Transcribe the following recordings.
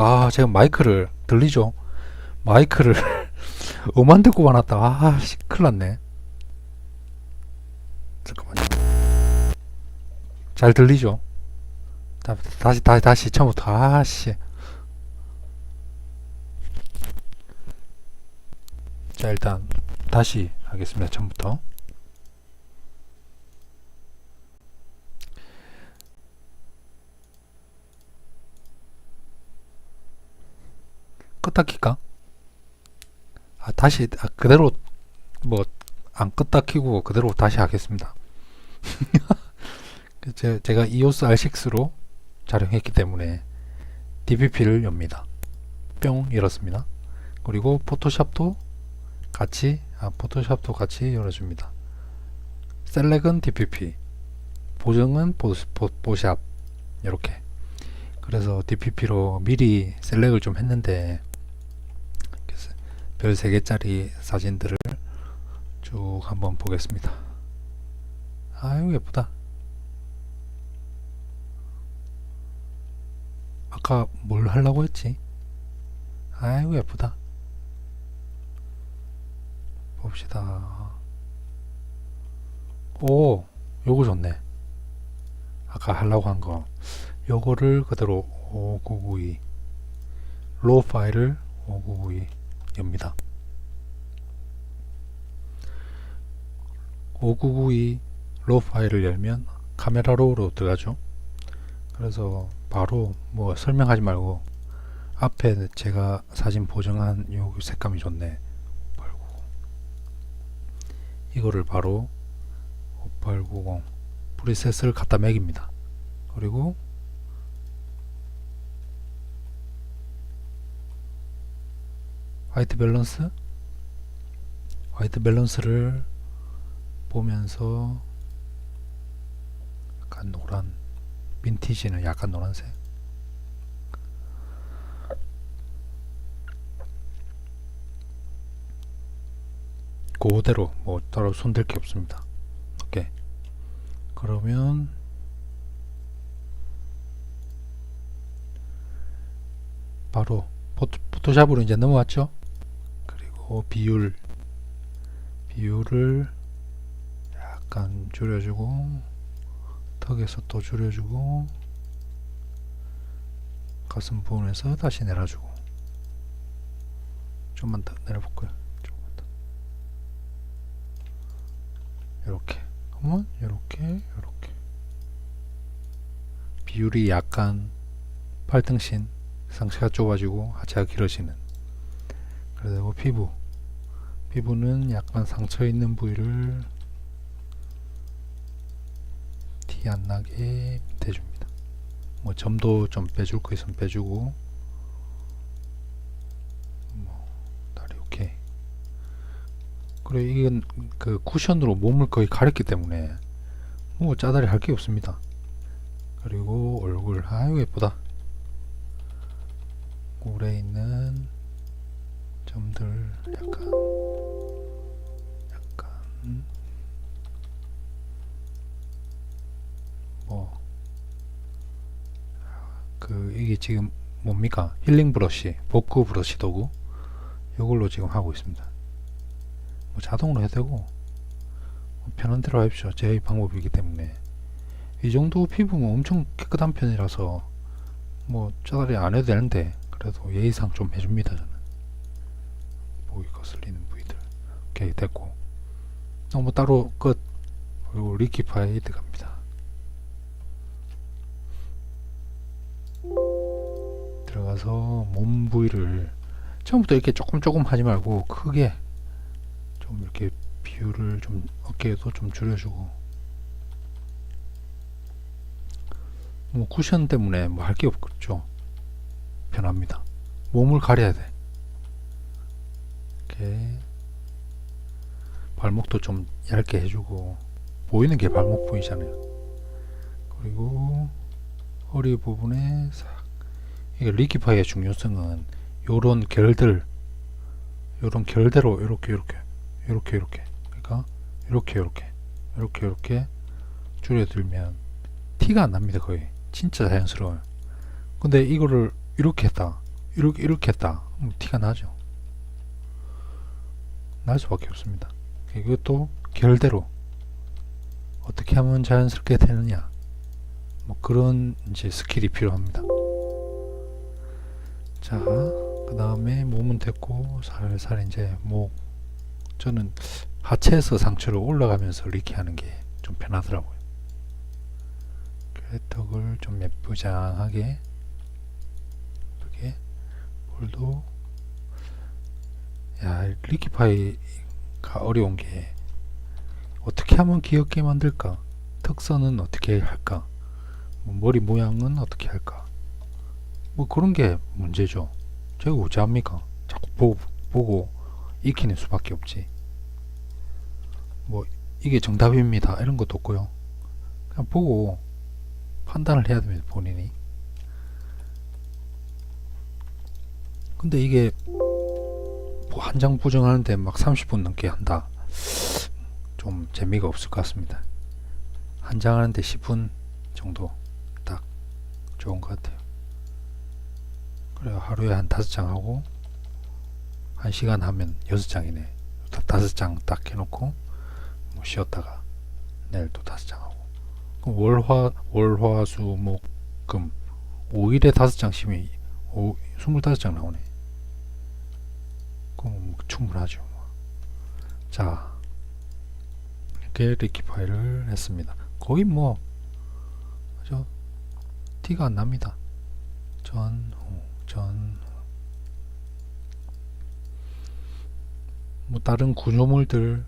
아, 제가 마이크를 들리죠? 마이크를 음안 듣고 와놨다. 아, 씨, 큰일 났네. 잠깐만요. 잘 들리죠? 다, 다시, 다시, 다시, 처음부터. 아, 씨. 자, 일단, 다시 하겠습니다. 처음부터. 껐다 킬까? 아, 다시, 아, 그대로, 뭐, 안 껐다 키고 그대로 다시 하겠습니다. 그 제, 제가 EOS R6로 촬영했기 때문에 DPP를 엽니다. 뿅 열었습니다. 그리고 포토샵도 같이 아 포토샵도 같이 열어줍니다. 셀렉은 DPP, 보정은 보샵 이렇게. 그래서 DPP로 미리 셀렉을 좀 했는데 별 3개짜리 사진들을 쭉 한번 보겠습니다. 아유 예쁘다. 아까 뭘 하려고 했지? 아이고 예쁘다. 봅시다. 오, 요거 좋네. 아까 하려고 한 거. 요거를 그대로 5992 로우 파일을 5992 엽니다. 5992 로우 파일을 열면 카메라 로우로 들어가죠. 그래서 바로 뭐 설명하지 말고 앞에 제가 사진 보정한 요 색감이 좋네 5890 이거를 바로 5890 프리셋을 갖다 매깁니다 그리고 화이트 밸런스? 화이트 밸런스를 보면서 약간 노란 빈티지는 약간 노란색. 그대로 뭐 따로 손댈 게 없습니다. 오케이. 그러면 바로 포토, 포토샵으로 이제 넘어왔죠 그리고 비율. 비율을 약간 줄여주고 턱에서 또 줄여주고 가슴 부분에서 다시 내려주고. 좀만 더 내려볼까요? 조금만 더. 이렇게. 한번 이렇게 이렇게. 비율이 약간 팔등신 상체가 좁아지고 하체가 길어지는 그리고 피부 피부는 약간 상처 있는 부위를 티 안 나게 대줍니다. 뭐 점도 좀 빼줄 거 있으면 빼주고 뭐 다리 오케이. 그리고 이건 그 쿠션으로 몸을 거의 가렸기 때문에 뭐 짜다리 할 게 없습니다. 그리고 얼굴 아유 예쁘다. 볼에 있는 점들 약간 약간 뭐 그 이게 지금 뭡니까? 힐링 브러쉬 복구 브러쉬 도구? 이걸로 지금 하고 있습니다. 뭐 자동으로 해도 되고 뭐 편한 대로 하십시오. 제 방법이기 때문에. 이 정도 피부면 엄청 깨끗한 편이라서 뭐 짜다리 안 해도 되는데 그래도 예의상 좀 해줍니다 저는 보기 거슬리는 부위들. 오케이 됐고. 너무 따로 끝. 그리고 리키파이드 갑니다. 들어가서 몸 부위를 처음부터 이렇게 조금 조금 하지 말고 크게 좀 이렇게 비율을 좀 어깨에도 좀 줄여주고. 뭐 쿠션 때문에 뭐 할 게 없죠. 편합니다. 몸을 가려야 돼 이렇게 발목도 좀 얇게 해주고 보이는 게 발목 부위잖아요. 그리고 허리 부분에 싹. 이게 리키파이의 중요성은 요런 결들 요런 결대로 이렇게 이렇게 이렇게 이렇게. 그러니까 이렇게 이렇게 이렇게 이렇게 줄여들면 티가 안 납니다 거의. 진짜 자연스러워요. 근데 이거를 이렇게 했다 이렇게 이렇게 했다. 그럼 티가 나죠 날 수밖에 없습니다. 이것도 결대로 어떻게 하면 자연스럽게 되느냐. 뭐 그런 이제 스킬이 필요합니다. 자 그 다음에 몸은 됐고 살살 이제 목 저는 하체에서 상체로 올라가면서 이렇게 하는 게 좀 편하더라고요. 턱을 좀 예쁘장하게 예쁘게 볼도 야 리키파이가 어려운 게 어떻게 하면 귀엽게 만들까? 특선은 어떻게 할까? 뭐 머리 모양은 어떻게 할까? 뭐 그런 게 문제죠. 제가 어찌합니까? 자꾸 보고, 보고 익히는 수밖에 없지. 뭐 이게 정답입니다. 이런 것도 없고요. 그냥 보고 판단을 해야 됩니다 본인이. 근데 이게 뭐 한장 부정하는데 막 30분 넘게 한다. 좀 재미가 없을 것 같습니다. 한 장 하는데 10분 정도 딱 좋은 것 같아요. 그래요. 하루에 한 다섯 장 하고 한 시간 하면 여섯 장이네. 다- 다섯 장 딱 해놓고 뭐 쉬었다가 내일 또 다섯 장 하고. 월화 월화수목금 5일에 다섯 장씩이면 오, 25장 나오네 그럼 뭐 충분하죠. 자 이렇게 리키 파일을 했습니다. 거의 뭐 그죠? 티가 안 납니다. 전후 전후. 뭐 다른 구조물들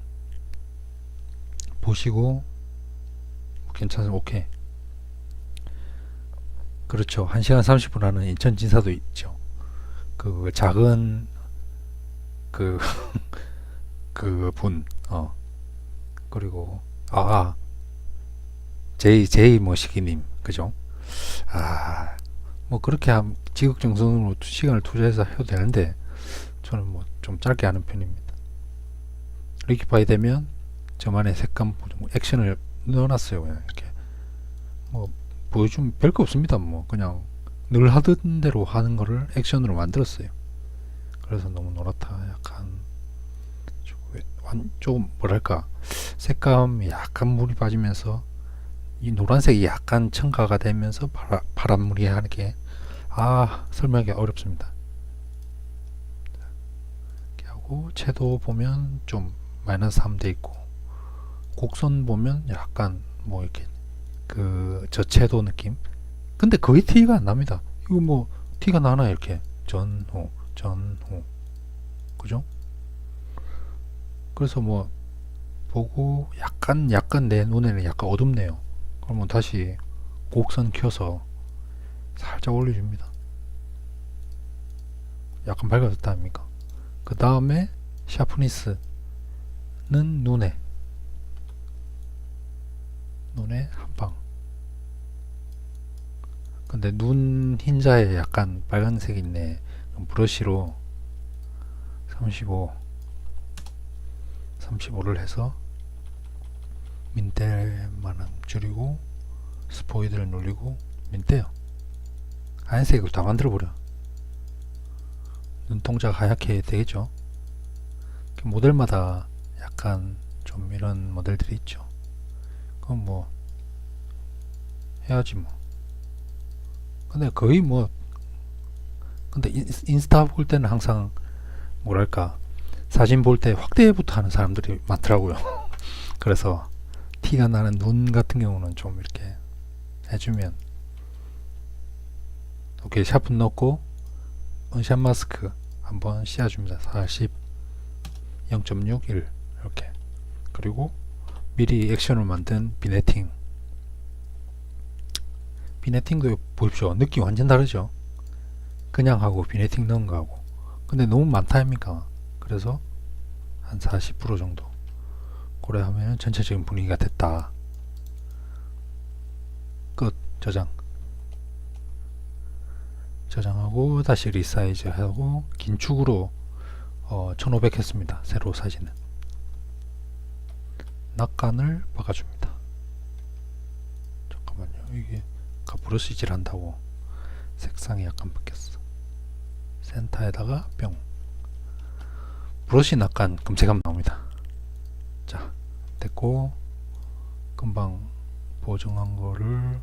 보시고 괜찮으면 오케이. 그렇죠. 1시간 30분 하는 인천 진사도 있죠. 그 작은 그 그 분 어. 그리고 아 제이 제이 머시기님 그죠? 아 뭐 그렇게 함 지극정성으로 투- 시간을 투자해서 해도 되는데 저는 뭐 좀 짧게 하는 편입니다. 리키파이 되면 저만의 색감 뭐 액션을 넣어놨어요 그냥 이렇게. 뭐 보여주면 별거 없습니다 뭐. 그냥 늘 하던 대로 하는 거를 액션으로 만들었어요 그래서 너무 노랗다. 약간 좀, 왜- 완- 좀 뭐랄까. 색감이 약간 물이 빠지면서 이 노란색이 약간 첨가가 되면서 파라, 파란무리하게. 아 설명하기 어렵습니다. 이렇게 하고 채도 보면 좀 마이너스 3돼 있고 곡선 보면 약간 뭐 이렇게 그 저채도 느낌? 근데 거의 티가 안 납니다. 이거 뭐 티가 나나 이렇게? 전후 전후. 그죠? 그래서 뭐 보고 약간 약간 내 눈에는 약간 어둡네요. 그러면 다시 곡선 켜서 살짝 올려줍니다. 약간 밝아졌다 아닙니까? 그 다음에 샤프니스는 눈에. 눈에 한방. 근데 눈 흰자에 약간 빨간색 있네 브러쉬로 35 35를 해서 민때만큼 줄이고 스포이드를 눌리고 민때요. 하얀색으로 다 만들어 버려. 눈동자가 하얗게 되겠죠. 그 모델마다 약간 좀 이런 모델들이 있죠. 그건 뭐 해야지 뭐. 근데 거의 뭐 근데 인- 인스타 볼 때는 항상 뭐랄까 사진 볼 때 확대부터 하는 사람들이 많더라고요. 그래서 티가 나는 눈 같은 경우는 좀 이렇게 해주면 오케이 샤프 넣고 원샷 마스크 한번 씌워줍니다. 40 0.61 이렇게. 그리고 미리 액션을 만든 비네팅. 비네팅도 보십시오. 느낌 완전 다르죠 그냥 하고 비네팅 넣은 거하고. 근데 너무 많다 아닙니까? 그래서 한 40% 정도. 고래 하면 전체적인 분위기가 됐다. 끝. 저장. 저장하고 다시 리사이즈 하고 긴축으로 어, 1500 했습니다. 새로 사진은. 낙관을 박아줍니다. 잠깐만요. 이게 브러쉬질 한다고 색상이 약간 바뀌었어 센터에다가 뿅. 브러쉬 약간 검색하면 나옵니다. 자 됐고 금방 보정한 거를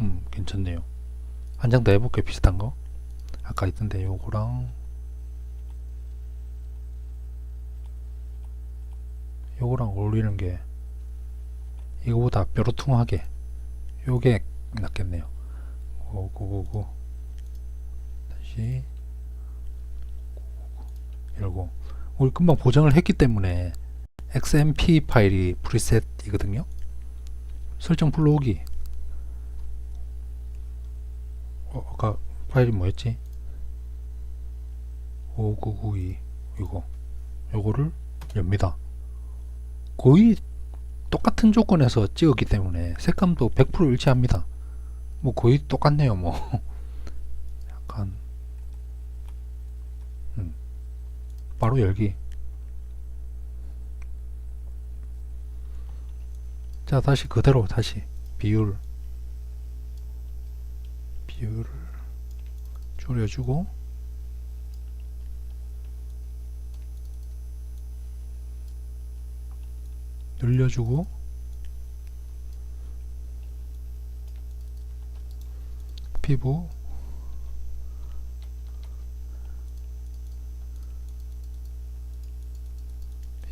음 괜찮네요. 한 장 더 해볼게요 비슷한 거. 아까 있던데 요거랑 요거랑 어울리는 게 이거보다 뾰루퉁하게 요게 낫겠네요. 고고고고. 다 시 고고고 열고. 우리 금방 보정을 했기 때문에 XMP 파일이 프리셋이거든요. 설정 불러오기. 어, 아까 파일이 뭐였지? 5992 이거. 요거를 엽니다. 거의 똑같은 조건에서 찍었기 때문에 색감도 100% 일치합니다. 뭐 거의 똑같네요 뭐 약간 음. 바로 열기. 자 다시 그대로 다시. 비율. 비율을 줄여주고. 늘려주고. 피부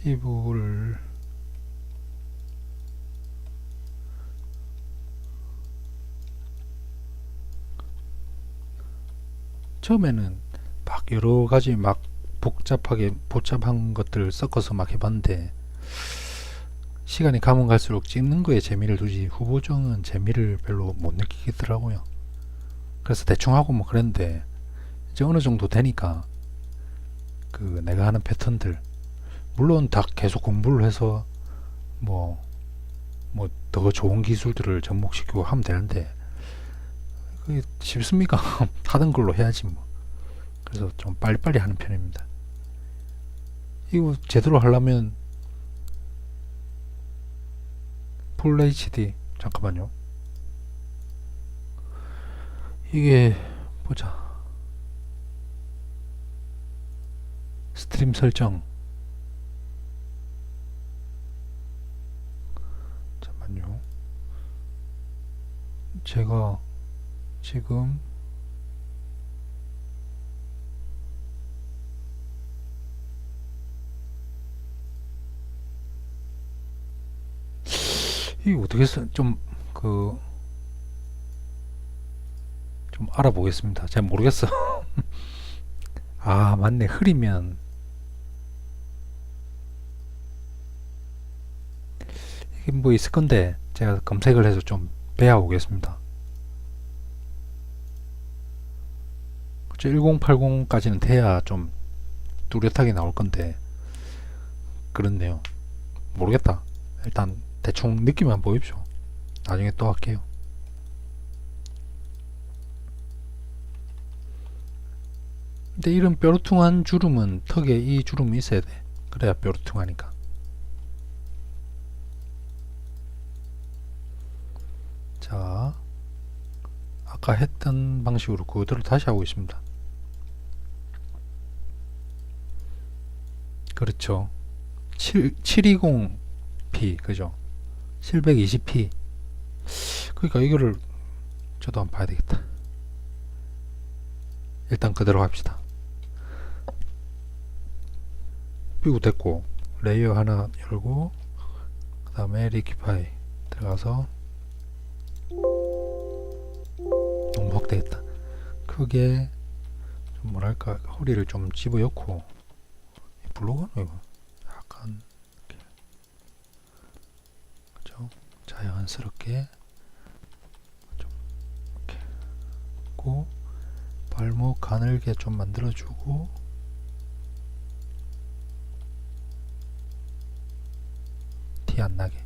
피부를 처음에는 막 여러 가지 막 복잡하게 복잡한 것들을 섞어서 막 해봤는데 시간이 가면 갈수록 찍는 거에 재미를 두지 후보정은 재미를 별로 못 느끼겠더라고요. 그래서 대충 하고 뭐 그랬는데 이제 어느 정도 되니까 그 내가 하는 패턴들 물론 다 계속 공부를 해서 뭐 뭐 더 좋은 기술들을 접목시키고 하면 되는데 그게 쉽습니까? 하던 걸로 해야지 뭐. 그래서 좀 빨리빨리 하는 편입니다. 이거 제대로 하려면 풀 HD 잠깐만요. 이게 보자. 스트림 설정. 잠깐만요. 제가 지금 이게 어떻게 좀그 좀 알아보겠습니다. 잘 모르겠어. 아 맞네 흐리면 이게 뭐 있을 건데 제가 검색을 해서 좀 배워보겠습니다. 1080까지는 돼야 좀 뚜렷하게 나올 건데 그렇네요. 모르겠다. 일단 대충 느낌만 보입시오. 나중에 또 할게요. 근데 이런 뾰루퉁한 주름은 턱에 이 주름이 있어야 돼. 그래야 뾰루퉁하니까. 자, 아까 했던 방식으로 그대로 다시 하고 있습니다. 그렇죠. 7, 720p, 그죠? 720p. 그러니까 이거를 저도 한번 봐야 되겠다. 일단 그대로 합시다. 뷰 됐고 레이어 하나 열고 그 다음에 리키파이 들어가서 너무 확대했다. 크게 좀 뭐랄까 허리를 좀 집어넣고 블로그는 이거? 약간 그죠? 자연스럽게 좀 이렇게 고 발목 가늘게 좀 만들어주고. 티 안 나게.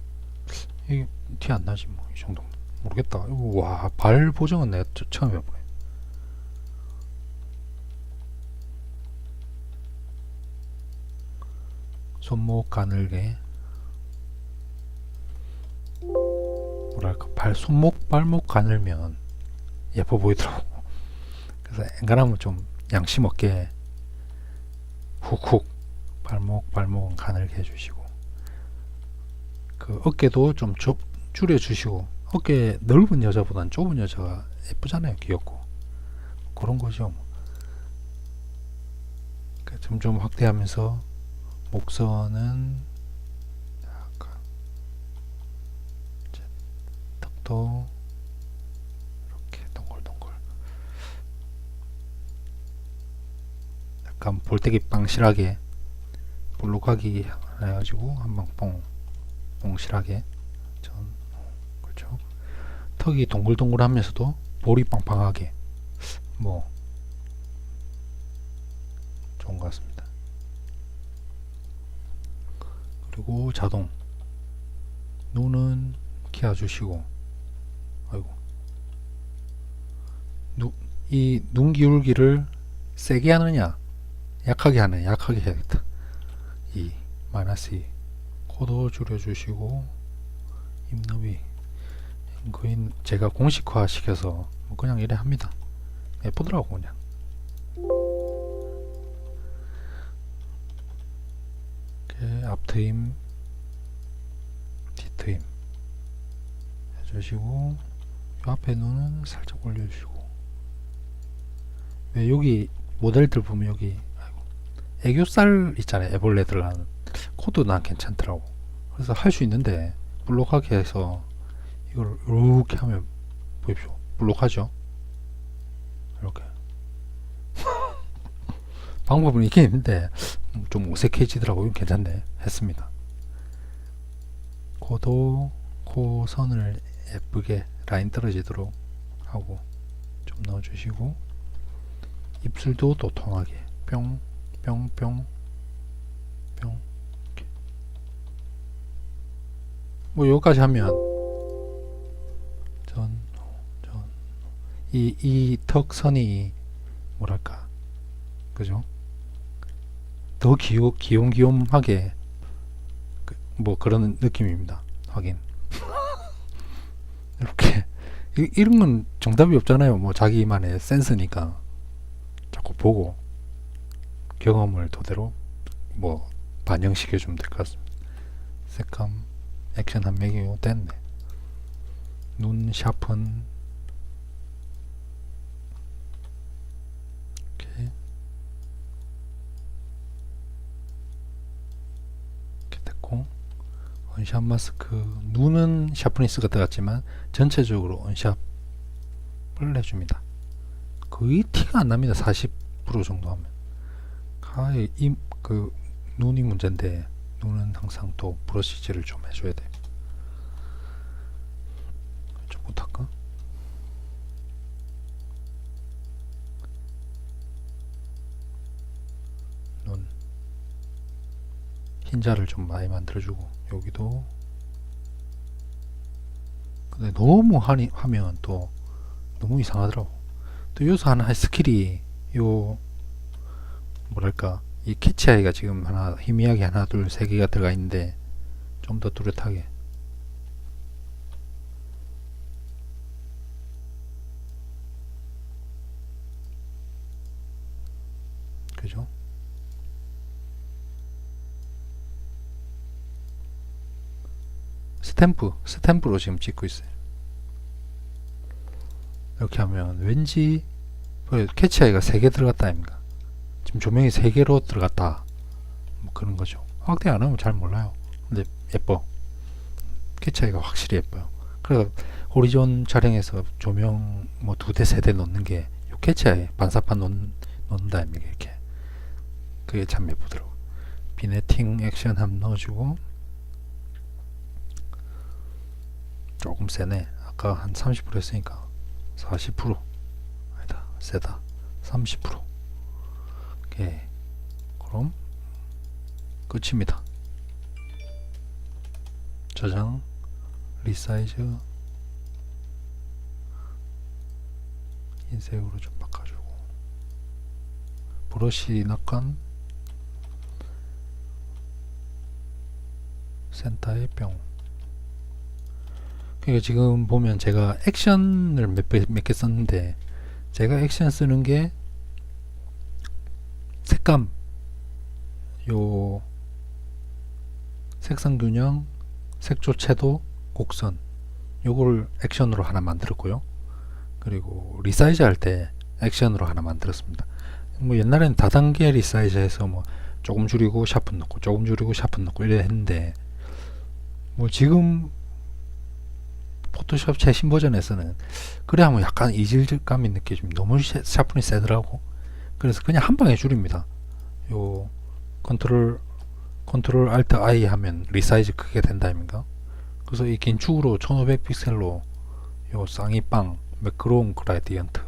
이게 티 안 나지 뭐 이 정도 모르겠다. 와 발 보정은 내가 저- 처음 해보네 손목 가늘게 뭐랄까 발 손목 발목 가늘면 예뻐 보이더라고 그래서 앵간하면 좀 양심 없게 훅훅 발목 발목은 가늘게 해주시고 그 어깨도 좀 좁, 줄여주시고 어깨 넓은 여자보단 좁은 여자가 예쁘잖아요 귀엽고 그런 거죠 뭐. 그 점점 확대하면서 목선은 약간 이제 턱도 이렇게 동글동글. 약간 볼때기 빵실하게 볼록하게 해가지고 한방 뽕 뽕실하게. 전 그렇죠. 턱이 동글동글하면서도 볼이 빵빵하게. 뭐 좋은 것 같습니다 그리고 자동 눈은 키워 주시고 아이고. 이눈 기울기를 세게 하느냐 약하게 하느냐 약하게 해야겠다. 이 마이너스 2 코도 줄여주시고 입너비 거의 제가 공식화 시켜서 뭐 그냥 이래 합니다. 예쁘더라고 그냥 앞트임 뒤트임 해주시고 요 앞에 눈은 살짝 올려주시고. 왜 여기 모델들 보면 여기 애교살 있잖아요. 애벌레들 하는 코드 난 괜찮더라고. 그래서 할 수 있는데 블록하게 해서 이걸 이렇게 하면 보십시오. 블록하죠? 이렇게. 방법은 있긴 있는데 음, 좀 어색해지더라고요. 괜찮네. 했습니다. 코도 코 선을 예쁘게 라인 떨어지도록 하고 좀 넣어주시고 입술도 도톰하게 뿅 뿅 뿅 뿅 뭐 여기까지 하면 전 전 이 이 턱선이 뭐랄까? 그죠 더 귀여 귀염귀염하게 그, 뭐 그런 느낌입니다. 확인 이렇게 이, 이런 건 정답이 없잖아요. 뭐 자기만의 센스니까. 자꾸 보고 경험을 토대로 뭐 반영시켜 주면 될 것 같습니다. 색감 액션 한 매기고 됐네. 눈 샤픈 이렇게 됐고 언샵 마스크 눈은 샤프니스가 들어갔지만 전체적으로 언샵을 내줍니다. 거의 티가 안 납니다. 40% 정도 하면. 가히 이그 눈이 문제인데 눈은 항상 또 브러쉬질을 좀 해줘야 돼좀 못할까? 눈 흰자를 좀 많이 만들어주고 여기도. 근데 너무 하니, 하면 또 너무 이상하더라고. 또 여기서 할 스킬이 요 뭐랄까 이 캐치아이가 지금 하나 희미하게 하나 둘 세 개가 들어가 있는데 좀 더 뚜렷하게. 그죠? 스탬프 스탬프로 지금 찍고 있어요. 이렇게 하면 왠지 그 캐치아이가 3개 들어갔다 아닙니까? 지금 조명이 3개로 들어갔다. 뭐 그런 거죠. 확대 안 하면 잘 몰라요. 근데 예뻐. 캐치아이가 확실히 예뻐요. 그래서 호리존 촬영에서 조명 뭐 두 대 세대 넣는 게 요 캐치아이 반사판 넣, 넣는다 아닙니까 이렇게. 그게 참 예쁘더라고. 비네팅 액션 한번 넣어주고 조금 세네. 아까 한 30% 했으니까 40% 아니다 세다. 30% 오케이. 그럼 끝입니다. 저장 리사이즈. 흰색으로 좀 바꿔주고. 브러쉬 낙관 센터에 뿅 그러니까 지금 보면 제가 액션을 몇개 몇 개 썼는데 제가 액션 쓰는 게 색감. 요 색상 균형 색조 채도 곡선. 요거를 액션으로 하나 만들었고요. 그리고 리사이즈 할 때 액션으로 하나 만들었습니다. 뭐 옛날에는 다단계 리사이즈 해서 뭐 조금 줄이고 샤픈 넣고 조금 줄이고 샤픈 넣고 이래 했는데 뭐 지금 포토샵 최신 버전에서는 그래 하면 약간 이질감이 느껴지면 너무 샤- 샤픈이 세더라고. 그래서 그냥 한 방에 줄입니다. 요 컨트롤 컨트롤 알트 I 하면 리사이즈 크게 된다 아닙니까 그래서 이 긴축으로 1500 픽셀로 요 쌍이빵 매크로운 그라디언트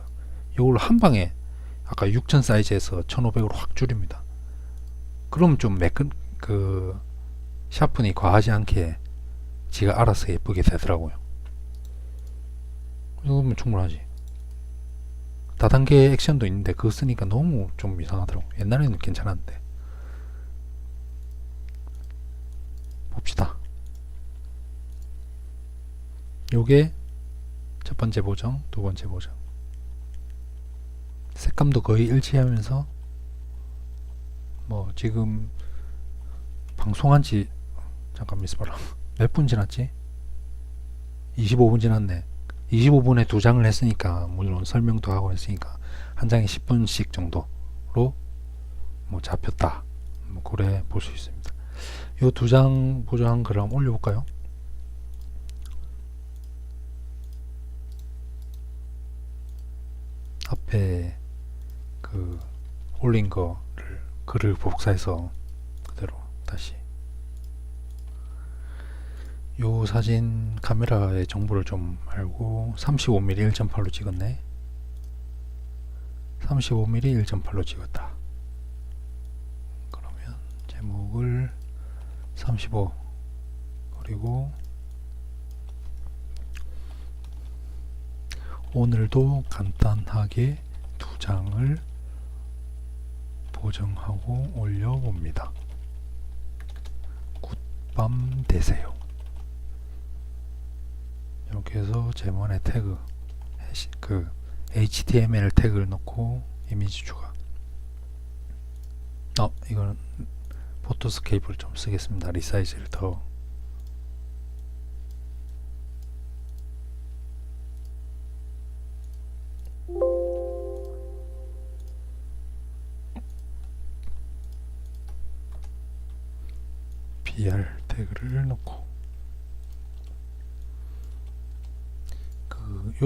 요걸 한 방에 아까 6000 사이즈에서 1500으로 확 줄입니다. 그럼 좀 매끈 그 샤픈이 과하지 않게 지가 알아서 예쁘게 되더라고요 이거면 충분하지. 다단계 액션도 있는데 그거 쓰니까 너무 좀 이상하더라고. 옛날에는 괜찮았는데. 봅시다. 요게 첫 번째 보정 두 번째 보정. 색감도 거의 일치하면서 뭐 지금 방송한 지 잠깐 있어봐라. 몇 분 지났지? 25분 지났네 25분에 두 장을 했으니까 물론 설명도 하고 했으니까 한 장에 10분씩 정도로 뭐 잡혔다 뭐 그래 볼 수 있습니다 요 두 장 보정한 거를 한번 올려볼까요? 앞에 그 올린 거를 글을 복사해서 그대로 다시 요 사진 카메라의 정보를 좀 알고 35mm 1.8로 찍었네 35mm 1.8로 찍었다 그러면 제목을 35 그리고 오늘도 간단하게 두 장을 보정하고 올려봅니다. 굿밤 되세요. 이렇게 해서 제목에 태그 그 HTML 태그를 넣고 이미지 추가. 어 이거는 포토스케이프를 좀 쓰겠습니다. 리사이즈를 더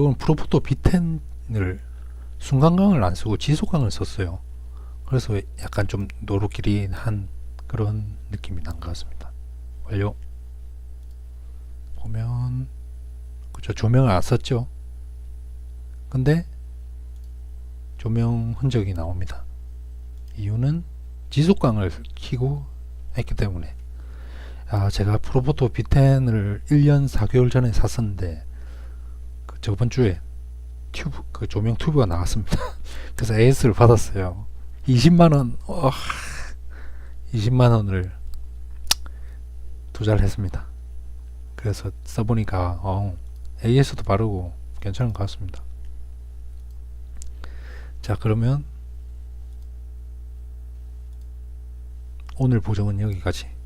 요건 프로포토 B10을 순간광을 안 쓰고 지속광을 썼어요. 그래서 약간 좀 노릇기린한 그런 느낌이 난 것 같습니다. 완료. 보면 그죠 조명을 안 썼죠. 근데 조명 흔적이 나옵니다. 이유는 지속광을 켜고 했기 때문에 아, 제가 프로포토 B10을 1년 4개월 전에 샀었는데 그 저번 주에 튜브 그 조명 튜브가 나왔습니다. 그래서 AS를 받았어요. 20만 원. 와, 20만 원을 투자를 했습니다. 그래서 써보니까 어, AS도 바르고 괜찮은 것 같습니다. 자, 그러면 오늘 보정은 여기까지.